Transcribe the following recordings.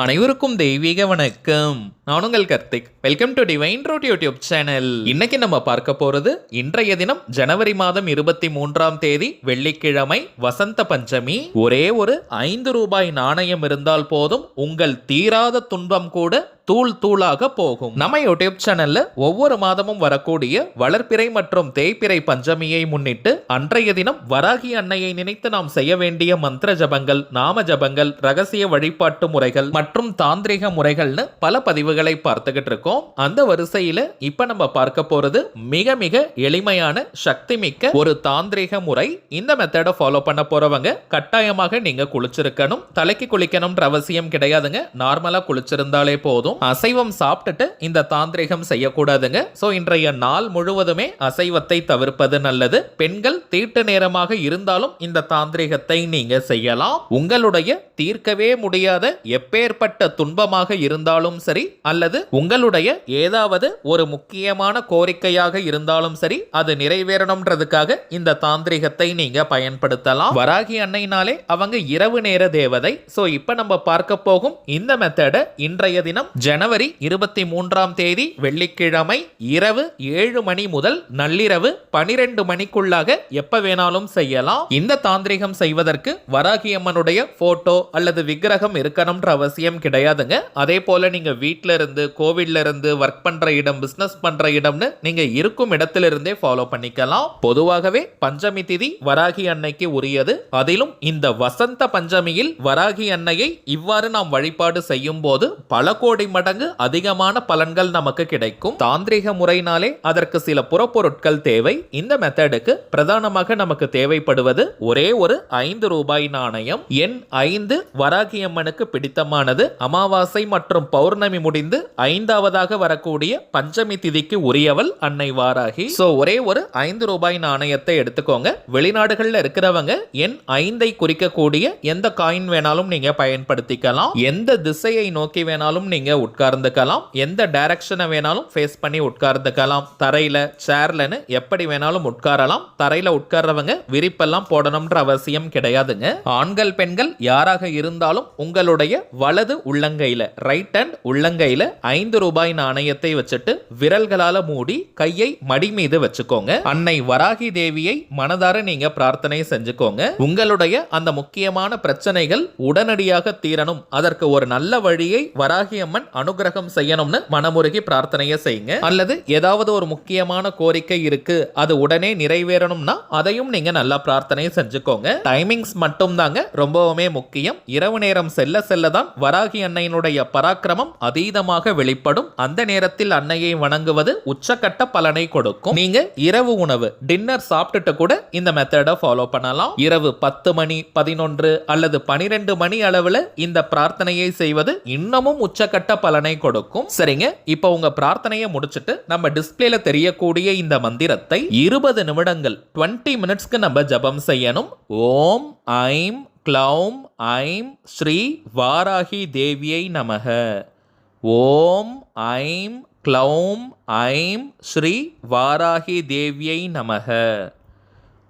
அனைவருக்கும் தெய்வீக வணக்கம். நான் உங்கள் Karthik. Welcome to divine road YouTube channel இன்னைக்கு நம்ம பார்க்க போறது இன்றைய தினம் ஜனவரி மாதம் இருபத்தி மூன்றாம் தேதி வெள்ளிக்கிழமை வசந்த பஞ்சமி. ஒரே ஒரு ஐந்து ரூபாய் நாணயம் இருந்தால் போதும் உங்கள் தீராத துன்பம் கூட தூள் தூளாக போகும். நம்ம யூடியூப் சேனல்ல ஒவ்வொரு மாதமும் வரக்கூடிய வளர்ப்பிறை மற்றும் தேய்பிறை பஞ்சமியை முன்னிட்டு அன்றைய தினம் வராகி அன்னையை நினைத்து நாம் செய்ய வேண்டிய மந்திர ஜபங்கள் நாம ஜபங்கள் ரகசிய வழிபாட்டு முறைகள் மற்றும் தாந்திரிக முறைகள்னு பல பதிவுகள் பார்த்துக்கிட்டு இருக்கோம் அந்த வரிசையில இப்ப நம்ம பார்க்க போறது மிக மிக எளிமையான சக்தி மிக்க ஒரு தாந்திரிக முறை. இந்த மெத்தடை ஃபாலோ பண்ண போறவங்க கட்டாயமாக நீங்க குளிச்சிருக்கணும். தலைக்கு குளிக்கணும்ன்ற அவசியம் கிடையாதுங்க. நார்மலா குளிச்சிருந்தாலே போதும். அசைவம் சாப்பிட்டுட்டு இந்த தாந்திரிகம் செய்யக்கூடாதுங்க. ஸோ இன்றைய நாள் முழுவதுமே அசைவத்தை தவிர்ப்பது நல்லது. பெண்கள் தீட்டு நேரமாக இருந்தாலும் இந்த தாந்திரிகத்தை நீங்க செய்யலாம். உங்களுடைய தீர்க்கவே முடியாத எப்பேற்பட்ட துன்பமாக இருந்தாலும் சரி அல்லது உங்களுடைய ஏதாவது ஒரு முக்கியமான கோரிக்கையாக இருந்தாலும் சரி அது நிறைவேறணும்ன்றதுக்காக இந்த தாந்திரிகத்தை நீங்க பயன்படுத்தலாம். வராகி அன்னைனாலே அவங்க இரவு நேர தேவதை. ஸோ இப்போ நம்ம பார்க்க போகும் இந்த மெத்தடை இன்றைய தினம் ஜனவரி இருபத்தி மூன்றாம் தேதி வெள்ளிக்கிழமை இரவு ஏழு மணி முதல் நள்ளிரவு பனிரெண்டு மணிக்குள்ளாக எப்ப வேணாலும் செய்யலாம். இந்த தாந்திரிகம் செய்வதற்கு வராகி அம்மனுடைய போட்டோ அல்லது விக்கிரகம் இருக்கணும்ன்ற அவசியம் கிடையாதுங்க. அதே போல நீங்க வீட்ல இருந்து கோவிட்ல இருந்து ஒர்க் பண்ற இடம் பிசினஸ் பண்ற இடம்னு நீங்க இருக்கும் இடத்திலிருந்தே ஃபாலோ பண்ணிக்கலாம். பொதுவாகவே பஞ்சமி திதி வராகி அன்னைக்கு உரியது. அதிலும் இந்த வசந்த பஞ்சமியில் வராகி அன்னையை இவ்வாறு நாம் வழிபாடு செய்யும் போது பல கோடி மடங்கு அதிகமான பலன்கள் நமக்கு கிடைக்கும். தாந்திரிக முறையினாலே அதற்கு சில புறப்பொருட்கள் தேவை. இந்த மெத்தடுக்கு பிரதானமாக நமக்கு தேவைப்படுவது ஒரே ஒரு ஐந்து ரூபாய் நாணயம். எண் ஐந்து வராகியம்மனுக்கு பிடித்தமானது. அமாவாசை மற்றும் பௌர்ணமி முடி முடிந்து ஐந்தாவதாக வரக்கூடிய பஞ்சமி திதிக்கு உரியவள் அன்னை வாராகி. சோ ஒரே ஒரு ஐந்து ரூபாய் நாணயத்தை எடுத்துக்கோங்க. வெளிநாடுகள்ல இருக்கிறவங்க என் ஐந்தை குறிக்கக்கூடிய எந்த காயின் வேணாலும் நீங்க பயன்படுத்திக்கலாம். எந்த திசையை நோக்கி வேணாலும் நீங்க உட்கார்ந்துக்கலாம். எந்த டைரக்ஷனை வேணாலும் ஃபேஸ் பண்ணி உட்கார்ந்துக்கலாம். தரையில சேர்லன்னு எப்படி வேணாலும் உட்காரலாம். தரையில உட்கார்றவங்க விரிப்பெல்லாம் போடணும்ன்ற அவசியம் கிடையாதுங்க. ஆண்கள் பெண்கள் யாராக இருந்தாலும் உங்களுடைய வலது உள்ளங்கையில ரைட் ஹேண்ட் உள்ளங்கையில ஐந்து ரூபாய் நாணயத்தை வச்சுட்டு விரல்களால மூடி கையை மடி மீது வச்சுக்கோங்க. அன்னை வராகி தேவியை மனதார நீங்க பிரார்த்தனை செஞ்சுக்கோங்க. உங்களுடைய அந்த முக்கியமான பிரச்சனைகள் உடனடியாக தீரணும். அதற்கு ஒரு நல்ல வழியை வராகி அம்மன் அனுகிரகம் செய்யணும்னு மனமுருகி பிரார்த்தனையை செய்யுங்க. அல்லது ஏதாவது ஒரு முக்கியமான கோரிக்கை இருக்கு அது உடனே நிறைவேறணும்னா அதையும் நீங்க நல்லா பிரார்த்தனை செஞ்சுக்கோங்க. டைமிங்ஸ் மட்டும் தாங்க ரொம்பவுமே முக்கியம். இரவு நேரம் செல்ல செல்ல தான் வராகி அன்னையினுடைய பராக்கிரமம் அதீதமாக வெளிப்படும். அந்த நேரத்தில் அன்னையை வணங்குவது உச்சக்கட்ட பலனை கொடுக்கும். நீங்க இரவு உணவு டின்னர் சாப்பிட்டுட்டு கூட இந்த மெத்தடை ஃபாலோ பண்ணலாம். இரவு பத்து மணி பதினொன்று அல்லது பனிரெண்டு மணி அளவுல இந்த பிரார்த்தனையை செய்வது இன்னமும் உச்சக்கட்ட பலனை கொடுக்கும். சரிங்க? இப்போ உங்க பிரார்த்தனையை முடிச்சிட்டு நம்ம டிஸ்பிளேல தெரியக்கூடிய இந்த மந்திரத்தை இருபது நிமிடங்கள் 20 மினிட்ஸ்க்கு நம்ம ஜபம் செய்யணும். ஓம் ஐம் க்ளௌம் ஐம் ஸ்ரீ வாராகி தேவியை நமக. ஓம் ஐம் க்ளௌம் ஐம் ஸ்ரீ வாராகி தேவியை நமக.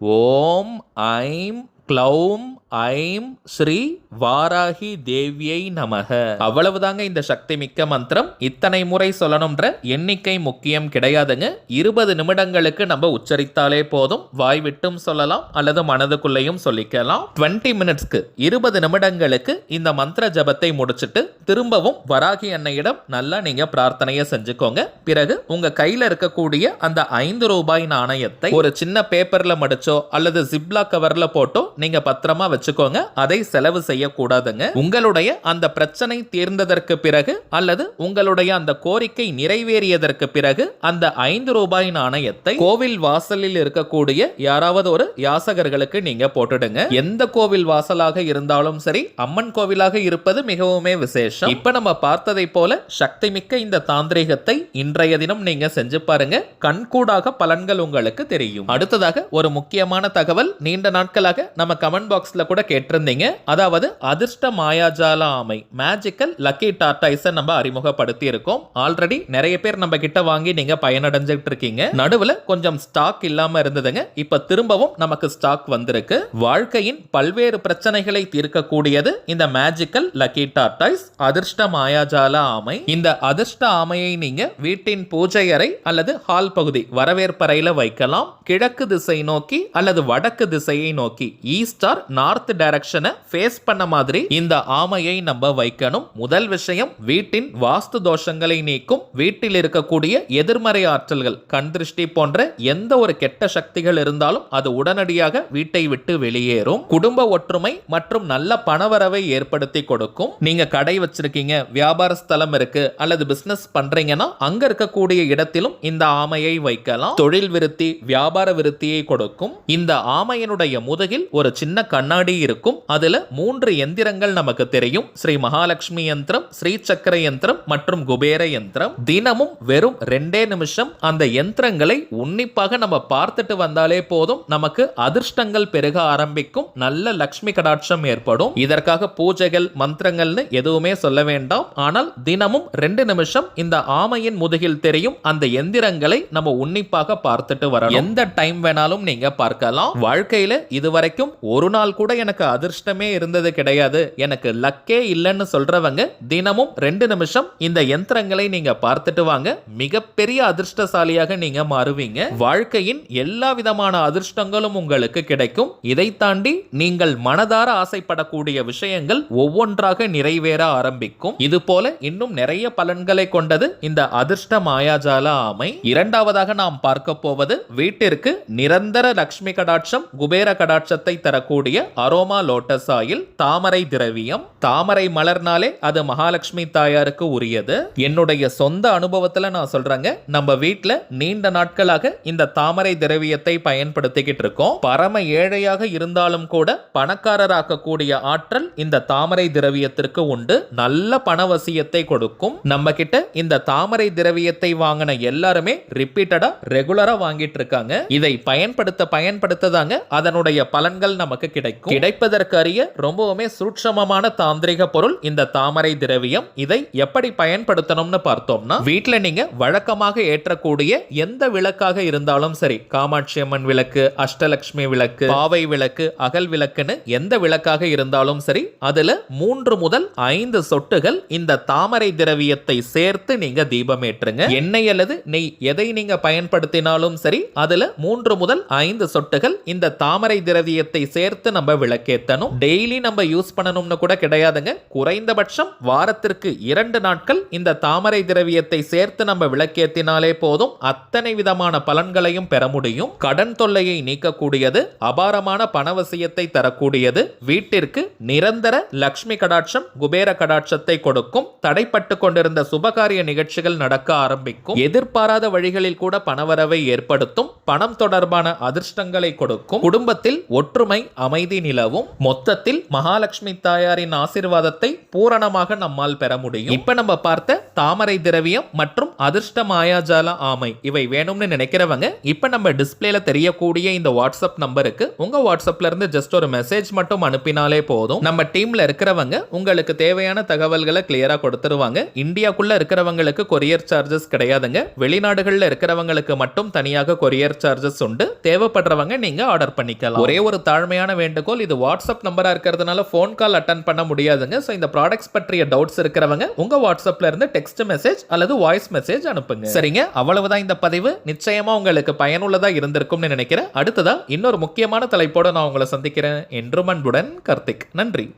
ஓம் ஐம் க்ளௌம் ஐம் ஸ்ரீ வாராகி தேவியை நமக. அவ்வளவுதாங்க இந்த சக்தி மிக்க மந்திரம். இத்தனை முறை சொல்லணும்ன்ற எண்ணிக்கை முக்கியம் கிடையாதுங்க. இருபது நிமிடங்களுக்கு நம்ம உச்சரித்தாலே போதும். வாய் விட்டும் சொல்லலாம் அல்லது மனதுக்குள்ளேயும் சொல்லிக்கலாம். 20 மினிட்ஸ்க்கு இருபது நிமிடங்களுக்கு இந்த மந்திர ஜபத்தை முடிச்சிட்டு திரும்பவும் வராகி அன்னையிடம் நல்லா நீங்க பிரார்த்தனையை செஞ்சுக்கோங்க. பிறகு உங்க கையில இருக்கக்கூடிய அந்த ஐந்து ரூபாய் நாணயத்தை ஒரு சின்ன பேப்பர்ல மடிச்சோ அல்லது ஜிப்லா கவர்ல போட்டோ நீங்க பத்திரமா வச்சுக்கோங்க. அதை செலவு செய்யக்கூடாதுங்க. உங்களுடைய அந்த பிரச்சனை தீர்ந்ததற்கு பிறகு அல்லது உங்களுடைய அந்த கோரிக்கை நிறைவேறியதற்கு பிறகு அந்த ஐந்து ரூபாய் நாணயத்தை கோவில் வாசலில் இருக்கக்கூடிய யாராவது ஒரு யாசகர்களுக்கு நீங்க போட்டுடுங்க. எந்த கோவில் வாசலாக இருந்தாலும் சரி அம்மன் கோவிலாக இருப்பது மிகவுமே விசேஷம். இப்ப நம்ம பார்த்ததை போல சக்தி மிக்க இந்த தாந்திரிகத்தை இன்றைய தினம் நீங்க செஞ்சு பாருங்க. கண்கூடாக பலன்கள் உங்களுக்கு தெரியும். அடுத்ததாக ஒரு முக்கியமான தகவல். நீண்ட நாட்களாக நம்ம நம்ம கமெண்ட் பாக்ஸில் கூட கேட்டிருந்தீங்க. அதாவது அதிர்ஷ்ட மாயாஜால ஆமை மேஜிக்கல் லக்கி டார்டைஸை நம்ம அறிமுகப்படுத்தி இருக்கோம் ஆல்ரெடி நிறைய பேர் நம்ம கிட்ட வாங்கி நீங்க பயனடைஞ்சிட்டு இருக்கீங்க நடுவில் கொஞ்சம் ஸ்டாக் இல்லாம இருந்ததுங்க. இப்ப திரும்பவும் நமக்கு ஸ்டாக் வந்திருக்கு. வாழ்க்கையின் பல்வேறு பிரச்சனைகளை தீர்க்கக்கூடியது இந்த மேஜிக்கல் லக்கி டார்டைஸ் அதிர்ஷ்ட மாயாஜால ஆமை. இந்த அதிர்ஷ்ட ஆமையை நீங்க வீட்டின் பூஜை அறை அல்லது ஹால் பகுதி வரவேற்பறையில வைக்கலாம். கிழக்கு திசை நோக்கி அல்லது வடக்கு திசையை நோக்கி. ஈ ஆர் நார்த் டைரக்ஷனை ஃபேஸ் பண்ண மாதிரி இந்த ஆமையை நம்ம வைக்கணும். முதல் விஷயம் வீட்டின் வாஸ்து தோஷங்களை நீக்கும். வீட்டில் இருக்கக்கூடிய எதிர்மறை ஆற்றல்கள் கண் திருஷ்டி போன்ற எந்த ஒரு கெட்ட சக்திகள் இருந்தாலும் அது உடனடியாக வீட்டை விட்டு வெளியேறும். குடும்ப ஒற்றுமை மற்றும் நல்ல பணவரவை ஏற்படுத்தி கொடுக்கும். நீங்க கடை வச்சிருக்கீங்க வியாபார ஸ்தலம் இருக்கு அல்லது பிசினஸ் பண்றீங்கன்னா அங்க இருக்கக்கூடிய இடத்திலும் இந்த ஆமையை வைக்கலாம். தொழில் விருத்தி வியாபார விருத்தியை கொடுக்கும். இந்த ஆமையினுடைய முதுகில் ஒரு ஒரு சின்ன கண்ணாடி இருக்கும். அதுல மூன்று எந்திரங்கள் நமக்கு தெரியும். ஸ்ரீ மகாலட்சுமி யந்திரம் ஸ்ரீ சக்கர யந்திரம் மற்றும் குபேர யந்திரம். தினமும் வெறும் ரெண்டே நிமிஷம் அந்த யந்திரங்களை உன்னிப்பாக நம்ம பார்த்துட்டு வந்தாலே போதும். நமக்கு அதிர்ஷ்டங்கள் பெருக ஆரம்பிக்கும். நல்ல லக்ஷ்மி கடாட்சம் ஏற்படும். இதற்காக பூஜைகள் மந்திரங்கள்னு எதுவுமே சொல்ல வேண்டாம். ஆனால் தினமும் ரெண்டு நிமிஷம் இந்த ஆமையின் முதுகில் தெரியும். அந்த எந்திரங்களை நம்ம உன்னிப்பாக பார்த்துட்டு வரணும். எந்த டைம் வேணாலும் நீங்க பார்க்கலாம். வாழ்க்கையில இதுவரைக்கும் ஒரு நாள் கூட எனக்கு அதிர்ஷ்டமே இருந்தது கிடையாது. எனக்கு லக்கே இல்லைன்னு சொல்றவங்க தினமும் ரெண்டு நிமிஷம் இந்த யந்திரங்களை நீங்க பார்த்துட்டு வாங்க. மிகப்பெரிய அதிர்ஷ்டசாலியாக நீங்க மாறுவீங்க. வாழ்க்கையின் எல்லா விதமான அதிர்ஷ்டங்களும் உங்களுக்கு கிடைக்கும். இதை தாண்டி நீங்கள் மனதார ஆசைப்படக்கூடிய விஷயங்கள் ஒவ்வொன்றாக நிறைவேற ஆரம்பிக்கும். இது போல இன்னும் நிறைய பலன்களை கொண்டது இந்த அதிர்ஷ்ட மாயாஜால ஆமை. இரண்டாவதாக நாம் பார்க்க போவது வீட்டிற்கு நிரந்தர லக்ஷ்மி கடாட்சம் குபேர கடாட்சத்தை தரக்கூடிய அரோமா லோட்டஸ் ஆயில் தாமரை திரவியம். தாமரை மலர்னாலே அது மகாலட்சுமி தாயாருக்கு உரியது. என்னுடைய சொந்த அனுபவத்துல நான் சொல்றேங்க. நம்ம வீட்ல நீண்ட நாட்களாக இந்த தாமரை திரவியத்தை பயன்படுத்திக்கிட்டு இருக்கோம். பரம ஏழையாக இருந்தாலும் கூட பணக்காரராக்கக்கூடிய ஆற்றல் இந்த தாமரை திரவியத்திற்கு உண்டு. நல்ல பணவசியத்தை கொடுக்கும். நம்ம கிட்ட இந்த தாமரை திரவியத்தை வாங்கின எல்லாருமே ரிப்பீட்டடா ரெகுலரா வாங்கிட்டு இருக்காங்க. இதை பயன்படுத்த பயன்படுத்த தாங்க அதனுடைய பலன்கள் நமக்கு கிடைக்கும். கிடைப்பதற்கு அறிய ரொம்பவுமே சூட்சமமான தாந்திரிக பொருள் இந்த தாமரை திரவியம். இதை எப்படி பயன்படுத்தணும்னு பார்த்தோம்னா வீட்டில் நீங்க வழக்கமாக ஏற்றக்கூடிய எந்த விளக்காக இருந்தாலும் சரி காமாட்சி அம்மன் விளக்கு அஷ்டலட்சுமி விளக்கு பாவை விளக்கு அகல் விளக்குன்னு எந்த விளக்காக இருந்தாலும் சரி அதுல மூன்று முதல் ஐந்து சொட்டுகள் இந்த தாமரை திரவியத்தை சேர்த்து நீங்க தீபம் ஏற்றுங்க. எண்ணெய் அல்லது நெய் எதை நீங்க பயன்படுத்தினாலும் சரி அதுல மூன்று முதல் ஐந்து சொட்டுகள் இந்த தாமரை திரவியத்தை சேர்த்து நம்ம விளக்கேத்தணும். டெய்லி நம்ம யூஸ் பண்ணணும்னு கூட கிடையாதுங்க. குறைந்தபட்சம் வாரத்திற்கு இரண்டு நாட்கள் இந்த தாமரை திரவியத்தை சேர்த்து நம்ம விளக்கேத்தினாலே போதும். அத்தனை விதமான பலன்களையும் பெற முடியும். கடன் தொல்லையை நீக்கக்கூடியது அபாரமான பணவசியத்தை தரக்கூடியது. வீட்டிற்கு நிரந்தர லக்ஷ்மி கடாட்சம் குபேர கடாட்சத்தை கொடுக்கும். தடைப்பட்டு கொண்டிருந்த சுபகாரிய நிகழ்ச்சிகள் நடக்க ஆரம்பிக்கும். எதிர்பாராத வழிகளில் கூட பணவரவை ஏற்படுத்தும். பணம் தொடர்பான அதிர்ஷ்டங்களை கொடுக்கும். குடும்பத்தில் ஒற்றுமை அமைதி நிலவும் மொத்தத்தில் மகாலட்சுமி தாயாரின் ஆசீர்வாதத்தை பூரணமாக நம்மால் பெற முடியும். இப்ப நம்ம பார்த்த தாமரை திரவியம் மற்றும் அதிர்ஷ்ட மாயாஜால ஆமை இவை வேணும்னு நினைக்கிறவங்க இப்ப நம்ம டிஸ்பிளேல தெரியக்கூடிய இந்த வாட்ஸ்அப் நம்பருக்கு உங்க வாட்ஸ்அப்ல இருந்து ஜஸ்ட் ஒரு மெசேஜ் மட்டும் அனுப்பினாலே போதும். நம்ம டீம்ல இருக்கிறவங்க உங்களுக்கு தேவையான தகவல்களை கிளியரா கொடுத்துருவாங்க. இந்தியாக்குள்ள இருக்கிறவங்களுக்கு கொரியர் சார்ஜஸ் கிடையாதுங்க. வெளிநாடுகள்ல இருக்கிறவங்களுக்கு மட்டும் தனியாக கொரியர் சார்ஜஸ் உண்டு. தேவைப்படுறவங்க நீங்க ஆர்டர் பண்ணிக்கலாம். ஒரே ஒரு தாழ்மையான வேண்டுகோள். இது வாட்ஸ்அப் நம்பராக இருக்கிறதுனால ஃபோன் கால் அட்டன் பண்ண முடியாதுங்க. ஸோ இந்த ப்ராடக்ட்ஸ் பற்றிய டவுட்ஸ் இருக்கிறவங்க உங்கள் வாட்ஸ்அப்பில் இருந்து டெக்ஸ்ட் மெசேஜ் அல்லது வாய்ஸ் மெசேஜ் அனுப்புங்க. சரிங்க? அவ்வளவுதான் இந்த பதிவு. நிச்சயமாக உங்களுக்கு பயனுள்ளதாக இருந்திருக்கும்னு நினைக்கிறேன். அடுத்ததாக இன்னொரு முக்கியமான தலைப்போடு நான் உங்களை சந்திக்கிறேன். என்றும் அன்புடன் கார்த்திக். நன்றி.